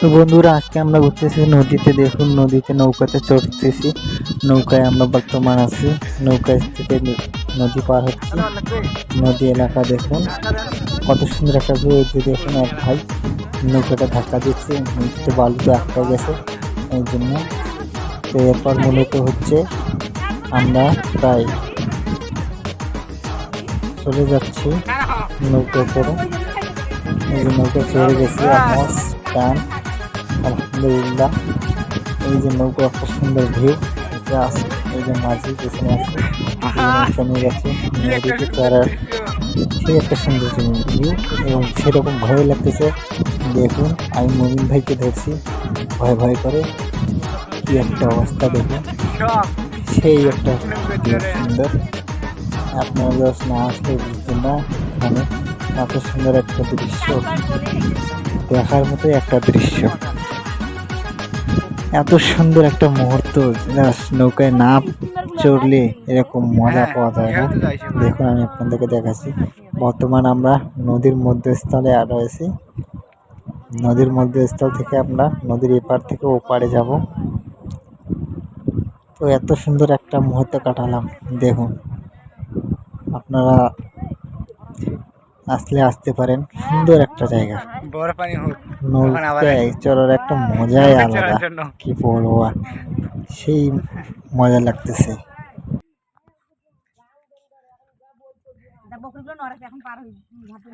তো বন্ধুরা, আজকে আমরা ঘুরতেছি নদীতে। দেখুন, নদীতে নৌকাতে চড়তেছি। নৌকায় আমরা বর্তমান আছি। নৌকায় থেকে নদী পার হচ্ছে। নদী এলাকা দেখুন। কত সুন্দর একটা ভিউ এই দেখুন এক ভাই নৌকাটা ধাক্কা দিচ্ছে। নদীতে বালুতে আটকা গেছে। এই জন্য তো এরপর মূলত হচ্ছে আমরা প্রায় চলে যাচ্ছি নৌকা করে। নৌকা চড়ে গেছি। আমার টান। আলহামদুলিল্লাহ। এই যে নৌকা একটা সুন্দর ভিউ। যে আছে এই যে মাঝি পেছনে আছে নিয়ে গেছে নদীতে চড়ার সেই একটা সুন্দর ভিউ। এবং সেরকম ভয় লাগতেছে। দেখুন আমি মমিন ভাইকে ধরছি ভয় ভয় করে। কি একটা অবস্থা দেখুন। সেই একটা সুন্দর। আপনারা জাস্ট না আসলে বুঝবেন না। এখানে এত সুন্দর একটা দৃশ্য। দেখার মতো একটা দৃশ্য। এত সুন্দর একটা মুহূর্ত নৌকায় না চড়লে এরকম মজা পাওয়া যায় না। দেখুন আমি আপনাদেরকে দেখাচ্ছি। বর্তমান আমরা নদীর মধ্যস্থলে আর রয়েছি। নদীর মধ্যস্থল থেকে আমরা নদীর এপার থেকে ওপারে যাব। তো এত সুন্দর একটা মুহূর্ত কাটালাম দেখুন। আপনারা আসলে আসতে পারেন সুন্দর একটা জায়গা। বড় পানি হোক। নৌকায় চলার একটা মজাই আলাদা চড়ার জন্য। কি বলব আর সেই মজা লাগতেছে। বকরিগুলো নড়াচ্ছে এখন পার হয়ে ঘাটে